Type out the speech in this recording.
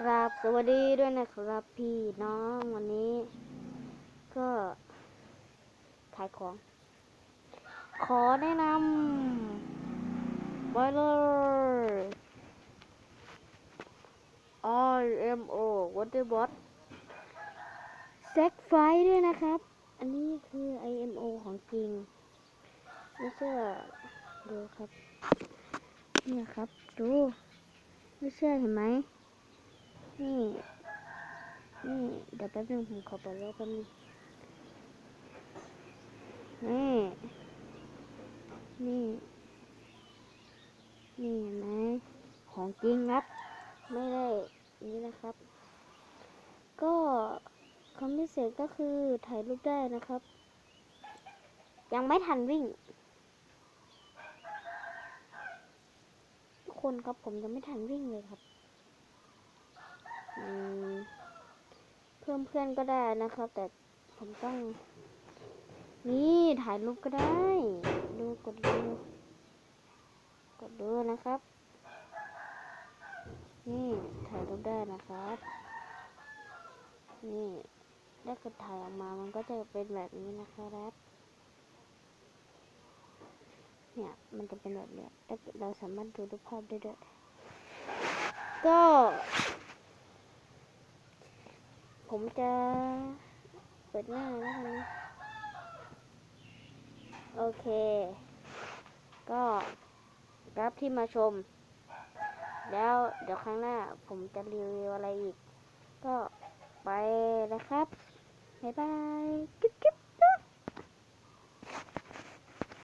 กราบสวัสดีด้วยนะครับ พี่น้องวันนี้ ก็ขายของ ขอแนะนำไปเลย IMO Waterbot เซ็กไฟด้วยนะครับ อันนี้คือ IMO ของจริงไม่เชื่อดูครับ เนี่ยครับ ดู ไม่เชื่อเห็นไหม นี่นี่เดี๋ยวแป๊บนึงผมขอเปิดแล้วแป๊บนึงนี่นี่ นี่เห็นไหมของจริงครับ ไม่ได้นี่นะครับ ก็ความพิเศษก็คือถ่ายรูปได้นะครับ ยังไม่ทันวิ่งทุกคนครับผมยังไม่ทันวิ่งเลยครับ อืมเพิ่ มเพื่อนก็ได้นะครับ แต่ผมต้อง นี่ถ่ายรูปก็ได้ ดูกดดู กดดูนะครับ นี่ถ่ายรูปได้นะครับ นี่ถ้าเกิดถ่ายออกมามันก็จะเป็นแบบนี้นะครับเนี่ยมันจะเป็นแบบเนี้ยแล้วเราสามารถดูรูปภาพได้ด้วยก็ ผมจะเปิดหน้านะคะโอเค ก็รับที่มาชม แล้วเดี๋ยวครั้งหน้าผมจะรีวิวอะไรอีก ก็ไปนะครับ บ๊ายบาย